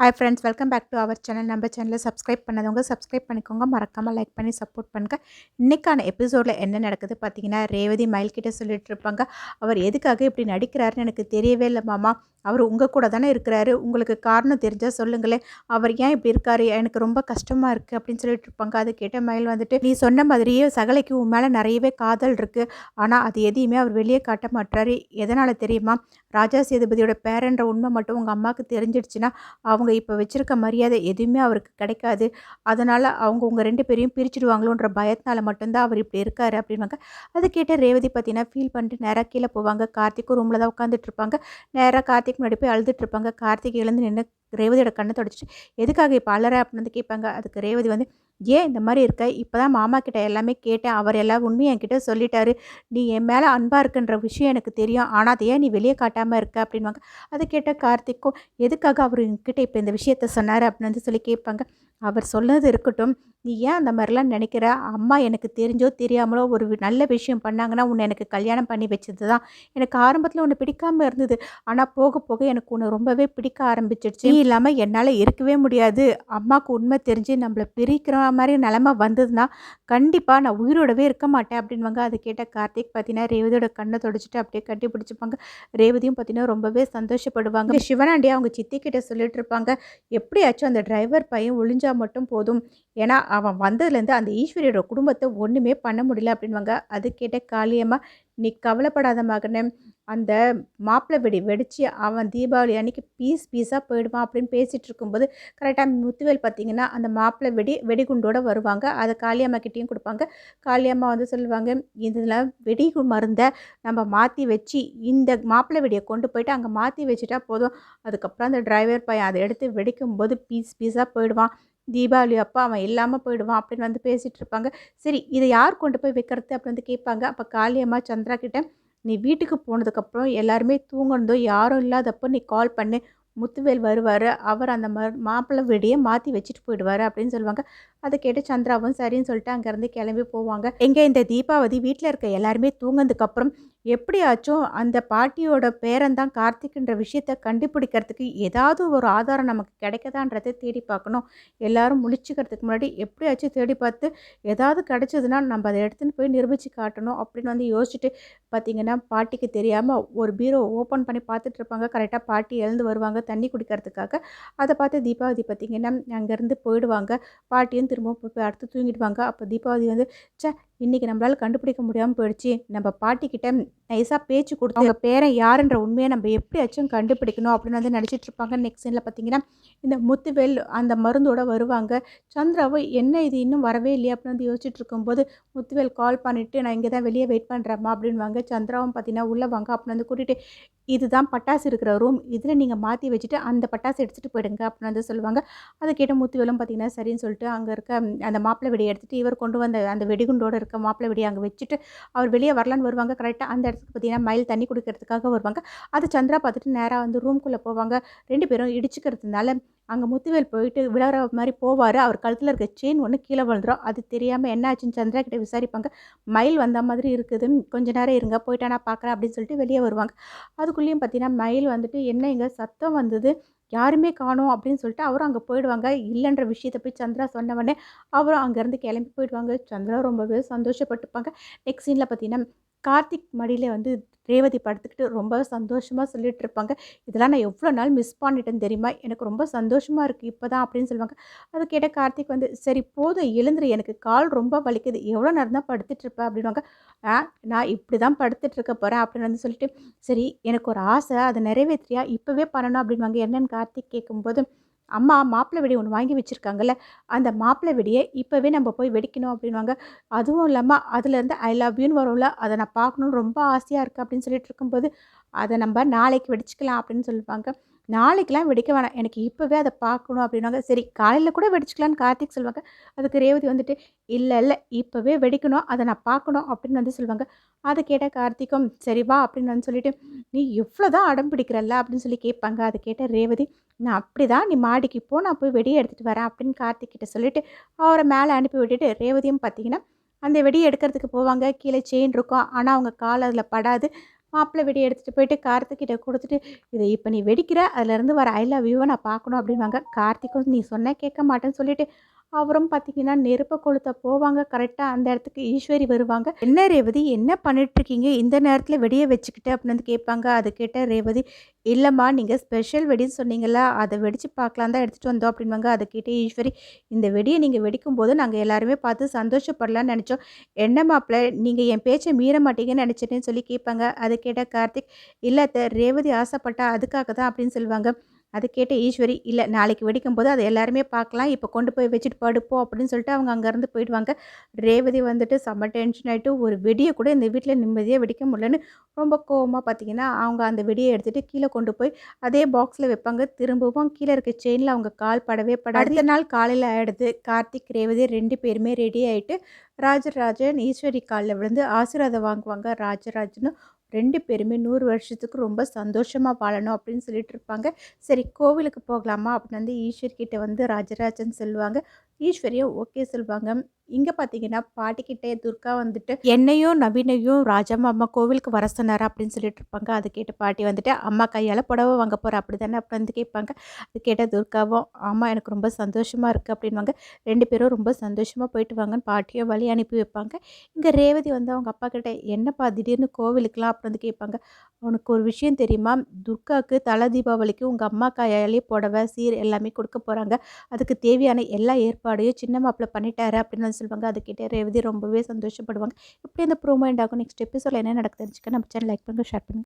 Hi friends welcome back to our channel நம்ம சேனலில் subscribe பண்ணதவங்க subscribe பண்ணிக்கோங்க. மறக்காமல் லைக் பண்ணி சப்போர்ட் பண்ணுங்க. இன்றைக்கான எபிசோடில் என்ன நடக்குது பார்த்தீங்கன்னா ரேவதி மயில் கிட்டே சொல்லிட்டு இருப்பாங்க. அவர் எதுக்காக இப்படி நடிக்கிறாருன்னு எனக்கு தெரியவே இல்லை மாமா. அவர் உங்கள் கூட தானே இருக்கிறாரு. உங்களுக்கு காரணம் தெரிஞ்சால் சொல்லுங்களேன். அவர் ஏன் இப்படி இருக்காரு? எனக்கு ரொம்ப கஷ்டமாக இருக்குது அப்படின்னு சொல்லிட்டு இருப்பாங்க. அது கேட்ட மயில் வந்துட்டு நீ சொன்ன மாதிரியே சகலைக்கு உன் மேலே நிறையவே காதல் இருக்குது ஆனால் அது எதையுமே அவர் வெளியே காட்ட மாட்டாரு எதனால் தெரியுமா? ராஜா சேதுபதியோட பேரன்ற உண்மை மட்டும் உங்கள் அம்மாவுக்கு தெரிஞ்சிடுச்சுன்னா அவங்க இப்போ வச்சுருக்க மரியாதை எதுவுமே அவருக்கு கிடைக்காது. அதனால் அவங்க உங்கள் ரெண்டு பேரையும் பிரிச்சுடுவாங்களோன்ற பயத்தினால மட்டும்தான் அவர் இப்படி இருக்காரு அப்படின்வாங்க அதை கேட்ட ரேவதி பார்த்தீங்கன்னா ஃபீல் பண்ணிட்டு நேராக கீழே போவாங்க. கார்த்திக்கும் ரூமில் தான் உட்காந்துட்டு இருப்பாங்க. நேராக கார்த்திக் முன்னாடி போய் அழுதுட்டு இருப்பாங்க கார்த்திக் எழுந்து நின்று ரேவதியோட கண்ணை தொடச்சிட்டு எதுக்காக இப்போ அலற அப்படின்னு வந்து கேட்பாங்க. அதுக்கு ரேவதி வந்து ஏன் இந்த மாதிரி இருக்க? இப்போ தான் மாமா கிட்ட எல்லாமே கேட்டேன். அவர் எல்லா உண்மையும் என்கிட்ட சொல்லிட்டாரு. நீ என் மேலே அன்பாக இருக்குன்ற விஷயம் எனக்கு தெரியும். ஆனால் அதை ஏன் நீ வெளியே காட்டாமல் இருக்க? அப்படின்வாங்க அதை கேட்ட கார்த்திக்கும் எதுக்காக அவர் என்கிட்ட இப்போ இந்த விஷயத்த சொன்னார்? அப்படின்னு வந்து சொல்லி கேட்பாங்க. அவர் சொன்னது இருக்கட்டும். நீ ஏன் அந்த மாதிரிலாம் நினைக்கிற? அம்மா எனக்கு தெரிஞ்சோ தெரியாமலோ ஒரு நல்ல விஷயம் பண்ணாங்கன்னா உன்னை எனக்கு கல்யாணம் பண்ணி வச்சது தான் எனக்கு ஆரம்பத்தில் உன்னை பிடிக்காம இருந்தது. ஆனால் போக போக எனக்கு உன்னை ரொம்பவே பிடிக்க ஆரம்பிச்சிடுச்சு. நீ இல்லாமல் என்னால் இருக்கவே முடியாது. அம்மாவுக்கு உண்மை தெரிஞ்சு நம்மளை பிரிக்கிற மாதிரி நிலமை வந்ததுன்னா கண்டிப்பாக நான் உயிரோடவே இருக்க மாட்டேன் அப்படின்வாங்க அதை கேட்ட கார்த்திக் பார்த்தீங்கன்னா ரேவதியோட கண்ணை தொடச்சிட்டு அப்படியே கட்டி பிடிச்சிப்பாங்க. ரேவதியும் பார்த்தீங்கன்னா ரொம்பவே சந்தோஷப்படுவாங்க. இங்க சிவனாண்டி அவங்க சித்தி கிட்ட சொல்லிட்டு இருப்பாங்க. எப்படியாச்சும் அந்த டிரைவர் பையன் ஒளிஞ்சா மட்டும் போதும். ஏன்னா அவன் வந்ததுலேருந்து அந்த ஈஸ்வரியோட குடும்பத்தை ஒன்றுமே பண்ண முடியல அப்படின்வாங்க அது கேட்ட காளியம்மா நீ கவலைப்படாத மகனே. அந்த மாப்பிள்ளை வெடி வெடித்து அவன் தீபாவளி அன்னைக்கு பீஸ் பீஸாக போயிடுவான் அப்படின்னு பேசிகிட்டு இருக்கும்போது கரெக்டாக முத்துவேல் பார்த்தீங்கன்னா அந்த மாப்பிள்ளை வெடி வெடிகுண்டோடு வருவாங்க. அதை காளியம்மா கிட்டேயும் கொடுப்பாங்க. காளியம்மா வந்து சொல்லுவாங்க இதில் வெடி மருந்தை நம்ம மாற்றி வச்சு இந்த மாப்பிள்ளை வெடியை கொண்டு போயிட்டு அங்கே மாற்றி வச்சுட்டா போதும். அதுக்கப்புறம் அந்த டிரைவர் பையன் அதை எடுத்து வெடிக்கும்போது பீஸ் பீஸாக போயிடுவான். தீபாவளி அப்போ அவன் இல்லாமல் போயிடுவான் அப்படின்னு வந்து பேசிகிட்டு இருப்பாங்க. சரி இதை யார் கொண்டு போய் வைக்கிறது அப்படின்னு வந்து கேட்பாங்க. அப்போ காளியம்மா சந்திரா கிட்ட நீ வீட்டுக்கு போனதுக்கப்புறம் எல்லாருமே தூங்கணுந்தோ யாரும் இல்லாதப்போ நீ கால் பண்ணு. முத்துவேல் வருவார். அவர் அந்த ம மாப்பிள்ளை வெடியை மாற்றி வச்சுட்டு போயிடுவார் அப்படின்னு சொல்லுவாங்க. அதை கேட்டு சந்திராவும் சரின்னு சொல்லிட்டு அங்கேருந்து கிளம்பி போவாங்க. எங்கே இந்த தீபாவளி வீட்டில் இருக்க எல்லாருமே தூங்கினதுக்கப்புறம் எப்படியாச்சும் அந்த பாட்டியோட பேரன்தான் கார்த்திக்ன்ற விஷயத்தை கண்டுபிடிக்கிறதுக்கு ஏதாவது ஒரு ஆதாரம் நமக்கு கிடைக்கதான்றதை தேடி பார்க்கணும். எல்லாரும் முழிச்சுக்கிறதுக்கு முன்னாடி எப்படியாச்சும் தேடி பார்த்து ஏதாவது கிடைச்சதுன்னா நம்ம அதை எடுத்துன்னு போய் நிரூபித்து காட்டணும் அப்படின்னு வந்து யோசிச்சுட்டு பார்த்தீங்கன்னா பாட்டிக்கு தெரியாமல் ஒரு பீரோ ஓப்பன் பண்ணி பார்த்துட்டு இருப்பாங்க கரெக்டாக பாட்டி எழுந்து வருவாங்க தண்ணி குடிக்கிறதுக்காக. அதை பார்த்து தீபாவதி பார்த்தீங்கன்னா அங்கேருந்து போயிடுவாங்க. பாட்டியும் திரும்பவும் போய் அடுத்து தூங்கிடுவாங்க. அப்போ தீபாவதி வந்து சே இன்றைக்கி நம்மளால் கண்டுபிடிக்க முடியாமல் போயிடுச்சு. நம்ம பாட்டிக்கிட்ட நைஸாக பேச்சு கொடுத்து அவங்க பேரன் யாருன்ற உண்மையை நம்ம எப்படியாச்சும் கண்டுபிடிக்கணும் அப்படின்னு வந்து நினச்சிட்டு இருப்பாங்க. நெக்ஸ்ட் சீனில் பார்த்தீங்கன்னா இந்த முத்துவேல் அந்த மருந்தோட வருவாங்க. சந்திராவும் என்ன இது? இன்னும் வரவே இல்லையா? அப்படின்னு வந்து யோசிச்சுட்டு இருக்கும்போது முத்துவேல் கால் பண்ணிவிட்டு நான் இங்கே தான் வெளியே வெயிட் பண்ணுறேம்மா அப்படின்வாங்க சந்திராவும் பார்த்தீங்கன்னா உள்ளே வாங்க அப்படின்னு வந்து கூட்டிகிட்டு இதுதான் பட்டாசு இருக்கிற ரூம் இதில் நீங்கள் மாற்றி வச்சுட்டு அந்த பட்டாசு எடுத்துகிட்டு போயிடுங்க அப்படின்னு வந்து சொல்லுவாங்க. அதை கேட்ட முத்துவேலும் பார்த்தீங்கன்னா சரின்னு சொல்லிட்டு அங்கே இருக்க அந்த மாப்பிள்ளை வெடியை எடுத்துகிட்டு இவர் கொண்டு வந்த அந்த வெடிகுண்டோட இருக்க மாப்பிள்ளை வெடியை அங்கே வச்சுட்டு அவர் வெளியே வரலான்னு வருவாங்க. கரெக்டாக அந்த வயசுக்கு பார்த்தீங்கன்னா மயில் தண்ணி குடிக்கிறதுக்காக வருவாங்க. அது சந்திரா பார்த்துட்டு நேராக வந்து ரூம்குள்ளே போவாங்க. ரெண்டு பேரும் இடிச்சுக்கிறதுனால அங்கே முத்துவேல் போயிட்டு விளையாடுற மாதிரி போவார். அவர் கழுத்தில் இருக்க செயின் ஒன்று கீழே விழுந்துரும். அது தெரியாமல் என்ன ஆச்சுன்னு சந்திரா கிட்டே விசாரிப்பாங்க. மயில் வந்த மாதிரி இருக்குது. கொஞ்ச நேரம் இருங்க. போயிட்டா நான் பார்க்குறேன் அப்படின்னு சொல்லிட்டு வெளியே வருவாங்க. அதுக்குள்ளேயும் பார்த்தீங்கன்னா மயில் வந்துட்டு என்ன இங்கே சத்தம் வந்தது? யாருமே காணும். அப்படின்னு சொல்லிட்டு அவரும் அங்கே போயிடுவாங்க. இல்லைன்ற விஷயத்தை போய் சந்திரா சொன்ன உடனே அவரும் அங்கேருந்து கிளம்பி போயிடுவாங்க. சந்திரா ரொம்பவே சந்தோஷப்பட்டுப்பாங்க. நெக்ஸ்ட் சீனில் பார்த்தீங்கன்னா கார்த்திக் மடியில் வந்து ரேவதி படுத்துக்கிட்டு ரொம்ப சந்தோஷமாக சொல்லிகிட்டு இருப்பாங்க. இதெல்லாம் நான் எவ்வளோ நாள் மிஸ் பண்ணிட்டேன்னு தெரியுமா? எனக்கு ரொம்ப சந்தோஷமாக இருக்குது இப்போ தான் அப்படின்னு சொல்லுவாங்க. அது கேட்ட கார்த்திக் வந்து சரி போதும் எழுந்துரு எனக்கு கால் ரொம்ப வலிக்குது. எவ்வளோ நேரம் தான் படுத்துட்டு அப்படின்வாங்க ஆ நான் இப்படி தான் படுத்துட்ருக்க போகிறேன் அப்படின்னு வந்து சொல்லிட்டு சரி எனக்கு ஒரு ஆசை அதை நிறைவேற்றியா இப்போவே பண்ணணும் அப்படின்வாங்க என்னன்னு கார்த்திக் கேட்கும்போது அம்மா மாப்பிள்ளை வெடி ஒன்று வாங்கி வச்சுருக்காங்கல்ல அந்த மாப்பிள்ளை வெடியை இப்போவே நம்ம போய் வெடிக்கணும் அப்படின்வாங்க அதுவும் இல்லாமல் அதுலேருந்து ஐ லவ் யூன்னு வரும்ல அதை நான் பார்க்கணுன்னு ரொம்ப ஆசையாக இருக்குது அப்படின்னு சொல்லிட்டு இருக்கும்போது அதை நம்ம நாளைக்கு வெடிச்சுக்கலாம் அப்படின்னு சொல்லுவாங்க. நாளைக்கெலாம் வெடிக்க வேணாம். எனக்கு இப்போவே அதை பார்க்கணும் அப்படின்னாங்க சரி காலையில் கூட வெடிச்சுக்கலான்னு கார்த்திக் சொல்லுவாங்க அதுக்கு ரேவதி வந்துட்டு இல்லை இல்லை இப்போவே வெடிக்கணும். அதை நான் பார்க்கணும். அப்படின்னு வந்து சொல்லுவாங்க அதை கேட்ட கார்த்திக்கும் சரி வா அப்படின்னு வந்து சொல்லிட்டு நீ இவ்வளோ தான் அடம் பிடிக்கிறல்ல? அப்படின்னு சொல்லி கேட்பாங்க. அதை கேட்ட ரேவதி நான் அப்படி தான் நீ மாடிக்கு போ. நான் போய் வெடியை எடுத்துகிட்டு வரேன் அப்படின்னு கார்த்திக் கிட்ட சொல்லிட்டு அவரை மேலே அனுப்பி விட்டுட்டு ரேவதியும் பார்த்தீங்கன்னா அந்த வெடியை எடுக்கிறதுக்கு போவாங்க. கீழே செயின் இருக்கும். ஆனால் அவங்க கால் அதில் படாது. மாப்பிள்ளை வெடி எடுத்துகிட்டு போயிட்டு கார்த்திக்கிட்ட கொடுத்துட்டு இதை இப்போ நீ வெடிக்கிற? அதுலேருந்து வர ஐ லவ் யூவை நான் பார்க்கணும் அப்படின்வாங்க கார்த்திக்கும் நீ சொன்ன கேட்க மாட்டேன்னு சொல்லிட்டு அவரும் பார்த்தீங்கன்னா நெருப்பை கொளுத்த போவாங்க. கரெக்டாக அந்த இடத்துக்கு ஈஸ்வரி வருவாங்க. என்ன ரேவதி என்ன பண்ணிட்டுருக்கீங்க? இந்த நேரத்தில் வெடியை வச்சுக்கிட்டு அப்படின்னு வந்து கேட்பாங்க. அது கேட்ட ரேவதி இல்லைம்மா நீங்கள் ஸ்பெஷல் வெடின்னு சொன்னீங்களா அதை வெடித்து பார்க்கலாம் தான் எடுத்துகிட்டு வந்தோம் அப்படின்வாங்க அதை கேட்ட ஈஸ்வரி இந்த வெடியை நீங்கள் வெடிக்கும் போது நாங்கள் எல்லாருமே பார்த்து சந்தோஷப்படலான்னு நினச்சோம். என்ன மாப்பிள்ள நீங்கள் என் பேச்சை மீற மாட்டீங்கன்னு நினச்சிட்டேன்னு சொல்லி கேட்பாங்க. அதை கேட்ட கார்த்திக் இல்லை ரேவதி ஆசைப்பட்டா அதுக்காக தான் அப்படின்னு சொல்லுவாங்க. அது கேட்ட ஈஸ்வரி இல்லை நாளைக்கு வெடிக்கும் போது அதை எல்லாருமே பார்க்கலாம். இப்போ கொண்டு போய் வச்சுட்டு படுப்போம் அப்படின்னு சொல்லிட்டு அவங்க அங்கேருந்து போயிடுவாங்க. ரேவதி வந்துட்டு செம்ம டென்ஷன் ஆகிட்டு ஒரு வெடியை கூட இந்த வீட்டில் நிம்மதியாக வெடிக்க முடியலன்னு ரொம்ப கோவமாக பார்த்தீங்கன்னா அவங்க அந்த வெடியை எடுத்துகிட்டு கீழே கொண்டு போய் அதே பாக்ஸில் வைப்பாங்க. திரும்பவும் கீழே இருக்க செயினில் அவங்க கால் படவே படாது. அடுத்த நாள் காலையில் ஆகிடுது கார்த்திக் ரேவதி ரெண்டு பேருமே ரெடி ஆகிட்டு ராஜராஜன் ஈஸ்வரி காலில் விழுந்து ஆசீர்வாதம் வாங்குவாங்க ராஜராஜனும் ரெண்டு பேருமே நூறு வருஷத்துக்கு ரொம்ப சந்தோஷமாக வாழணும் அப்படின்னு சொல்லிட்டு இருப்பாங்க. சரி கோவிலுக்கு போகலாமா? அப்படின்னு வந்து ஈஸ்வர்கிட்ட வந்து ராஜராஜன் சொல்லுவாங்க. ஈஸ்வரியும் ஓகே சொல்லுவாங்க. இங்கே பார்த்தீங்கன்னா பாட்டிக்கிட்டே துர்கா வந்துட்டு என்னையும் நவீனையும் ராஜாமா அம்மா கோவிலுக்கு வர சொன்னார்? அப்படின்னு சொல்லிட்டு இருப்பாங்க. அது கேட்டு பாட்டி வந்துட்டு அம்மா கையால் புடவை வாங்க போகிற அப்படி தானே அப்படி வந்து கேட்பாங்க. அது கேட்டால் துர்காவும் ஆமாம் எனக்கு ரொம்ப சந்தோஷமாக இருக்குது அப்படின்வாங்க ரெண்டு பேரும் ரொம்ப சந்தோஷமாக போயிட்டு வாங்கன்னு பாட்டியும் வழி அனுப்பி வைப்பாங்க. இங்கே ரேவதி வந்து அவங்க அப்பா கிட்ட என்னப்பா திடீர்னு கோவிலுக்குலாம் அப்புறம் வந்து கேட்பாங்க. உனக்கு ஒரு விஷயம் தெரியுமா? துர்காவுக்கு தலை தீபாவளிக்கு உங்கள் அம்மா கையாலே புடவை சீர் எல்லாமே கொடுக்க போகிறாங்க அதுக்கு தேவையான எல்லா ஏற்பாடையும் சின்ன மாப்பிள்ளை பண்ணிட்டாரு அப்படின்னு வந்து சொல்லுவாங்க. அது கிட்டே ரேவதி ரொம்பவே சந்தோஷப்படுவாங்க. இப்படி இந்த ப்ரோமோ எண்ட் ஆகும். நெக்ஸ்ட் எபிசோட என்ன நடக்குது தெரிஞ்சுக்க நம்ம சேனல் லைக் பண்ணுங்கள் ஷேர் பண்ணுங்கள்